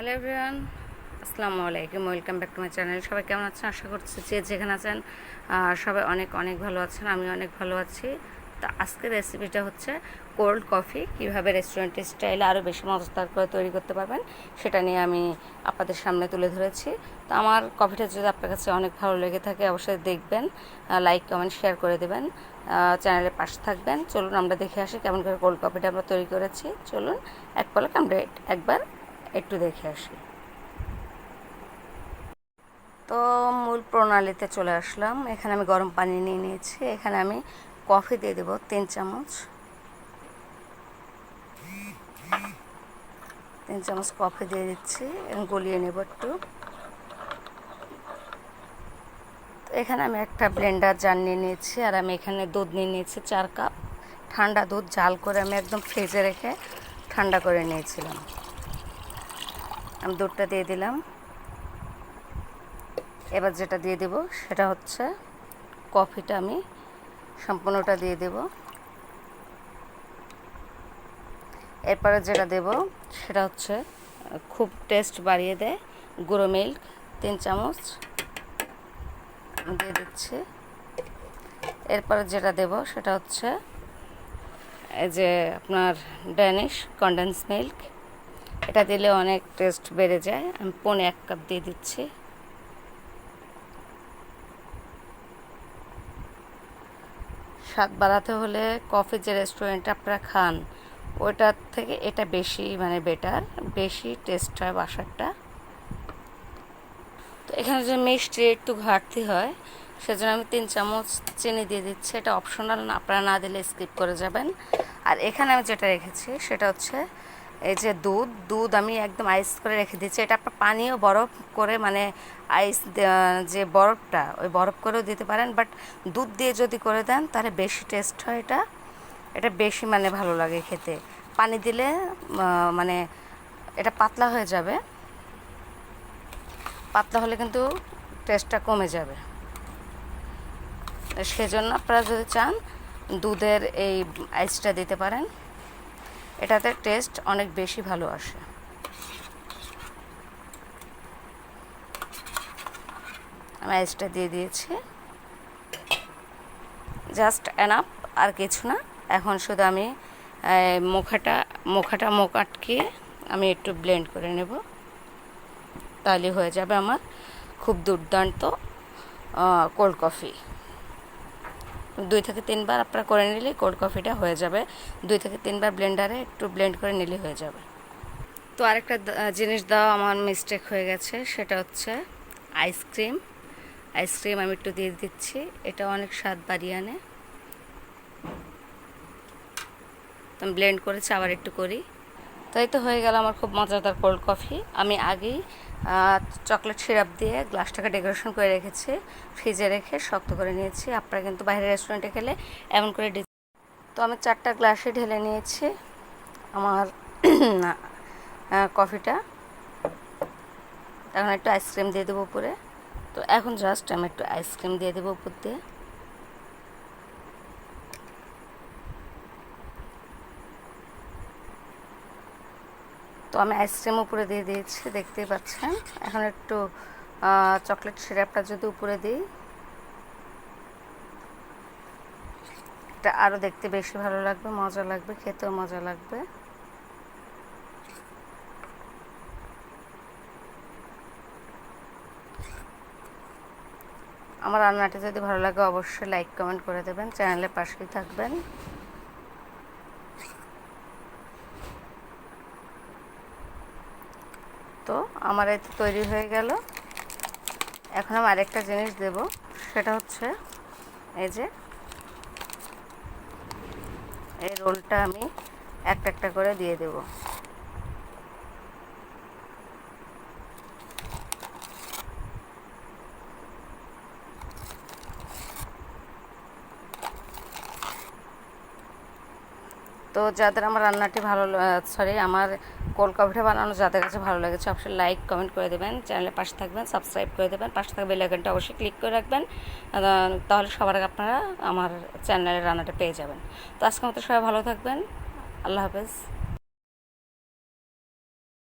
Hello everyone আসসালামু আলাইকুম welcome back to my channel সবাই কেমন আছেন? আশা করছি যে যেখানে আছেন সবাই অনেক অনেক ভালো আছেন আমি অনেক ভালো আছি। তো আজকের রেসিপিটা হচ্ছে কোল্ড কফি কীভাবে রেস্টুরেন্টের স্টাইলে আরও বেশি মজাদার করে তৈরি করতে পারবেন, সেটা নিয়ে আমি আপনাদের সামনে তুলে ধরেছি। তো আমার কফিটা যদি আপনার কাছে অনেক ভালো লেগে থাকে, অবশ্যই দেখবেন লাইক কমেন্ট শেয়ার করে দেবেন চ্যানেলের পাশে থাকবেন। চলুন আমরা দেখে আসি কেমন করে কোল্ড কফিটা আমরা তৈরি করেছি। চলুন, এক পলক আমরা একবার একটু দেখে আসি। তো মূল প্রণালীতে চলে আসলাম। এখানে আমি গরম পানি নিয়ে নিয়েছি। এখানে আমি কফি দিয়ে দেবো তিন চামচ। তিন চামচ কফি দিয়ে দিচ্ছি। গলিয়ে নেব একটু। এখানে আমি একটা ব্লেন্ডার জার নিয়ে নিয়েছি আর আমি এখানে দুধ নিয়ে নিয়েছি চার কাপ। ঠান্ডা দুধ জাল করে আমি একদম ফ্রিজে রেখে ঠান্ডা করে নিয়েছিলাম। দুধটা দিয়ে দিলাম। এবার যেটা দিয়ে দেব সেটা হচ্ছে কফিটা আমি সম্পূর্ণটা দিয়ে দেব। এরপরে যেটা দেব সেটা হচ্ছে, খুব টেস্ট বাড়িয়ে দেয় গুঁড়ো মিল্ক, তিন চামচ। দিয়ে দিচ্ছি। এরপরে যেটা দেব সেটা হচ্ছে, এই যে আপনার ড্যানিশ কন্ডেন্স মিল্ক এটা দিলে অনেক টেস্ট বেড়ে যায়। আমি পনে এক কাপ দিয়ে দিচ্ছি। স্বাদ বাড়াতে হলে কফি যে রেস্টুরেন্টে আপনারা খান, ওইটার থেকে এটা বেশি মানে বেটার বেশি টেস্ট হয় বাসারটা। তো এখানে যে মিষ্টি একটু ঘাটতি হয়, সেজন্য আমি তিন চামচ চিনি দিয়ে দিচ্ছি। এটা অপশনাল আপনারা না দিলে স্কিপ করে যাবেন। আর এখানে আমি যেটা রেখেছি, সেটা হচ্ছে এই যে দুধ দুধ আমি একদম আইস করে রেখে দিচ্ছি। এটা আপনার পানিও বরফ করে মানে আইস যে বরফটা, ওই বরফ করেও দিতে পারেন বাট দুধ দিয়ে যদি করে দেন, তাহলে বেশি টেস্ট হয় এটা। এটা বেশি মানে ভালো লাগে খেতে। পানি দিলে মানে এটা পাতলা হয়ে যাবে। পাতলা হলে কিন্তু টেস্টটা কমে যাবে। সেজন্য আপনারা যদি চান, দুধের এই আইসটা দিতে পারেন। এটাতে টেস্ট অনেক বেশি ভালো আসে। আমি আইসটা দিয়ে দিয়েছি। জাস্ট এনাফ আর কিছু না। এখন শুধু আমি মুখাটা মুখাটা মুখ আটকে আমি একটু ব্লেন্ড করে নেব। তাহলে হয়ে যাবে আমার খুব দুর্দান্ত কোল্ড কফি দুই থেকে তিনবার আপনারা করে নিলে কোল্ড কফিটা হয়ে যাবে। দুই থেকে তিনবার ব্লেন্ডারে একটু ব্লেন্ড করে নিলে হয়ে যাবে। তো আরেকটা জিনিস দেওয়া আমার মিস্টেক হয়ে গেছে, সেটা হচ্ছে আইসক্রিম আইসক্রিম আমি একটু দিয়ে দিচ্ছি, এটা অনেক স্বাদ বাড়িয়ে আনে। তো ব্লেন্ড করেছি, আবার একটু করি। তাই তো হয়ে গেল আমার খুব মজাদার কোল্ড কফি আমি আগেই চকলেট সিরাপ দিয়ে গ্লাসটাকে ডেকোরেশন করে রেখেছি, ফ্রিজে রেখে শক্ত করে নিয়েছি। আপনারা কিন্তু বাইরের রেস্টুরেন্টে খেলে এমন করে তো আমি চারটা গ্লাসে ঢেলে নিয়েছি আমার কফিটা। এখন একটু আইসক্রিম দিয়ে দেবো উপরে। তো এখন জাস্ট আমি একটু আইসক্রিম দিয়ে দেবো উপর দিয়ে। আমি আইসক্রিম উপরে দিয়ে দিয়েছি, দেখতেই পাচ্ছেন। এখন একটু চকলেট সিরাপটা যদি উপরে দিই। এটা আরও দেখতে বেশি ভালো লাগবে, মজা লাগবে, খেতেও মজা লাগবে। আমার রান্নাটি যদি ভালো লাগে, অবশ্যই লাইক কমেন্ট করে দেবেন চ্যানেলের পাশেই থাকবেন। তো আমার এই তো তৈরি হয়ে গেল। এখন আমি আরেকটা জিনিস দেব, সেটা হচ্ছে এই যে এই রোলটা আমি একটা একটা করে দিয়ে দেব। তো যাদের আমার রান্নাটি ভালো সরি আমার কলকা কফিটা বানানো যাদের কাছে ভালো লেগেছে, অবশ্যই লাইক কমেন্ট করে দেবেন। চ্যানেলে পাশে থাকবেন সাবস্ক্রাইব করে দেবেন। পাশে থাকবে বেলাইকনটা অবশ্যই ক্লিক করে রাখবেন। তাহলে সবার আগে আপনারা আমার চ্যানেলের রান্নাটা পেয়ে যাবেন। তো আজকে মতো সবাই ভালো থাকবেন। আল্লাহ হাফেজ।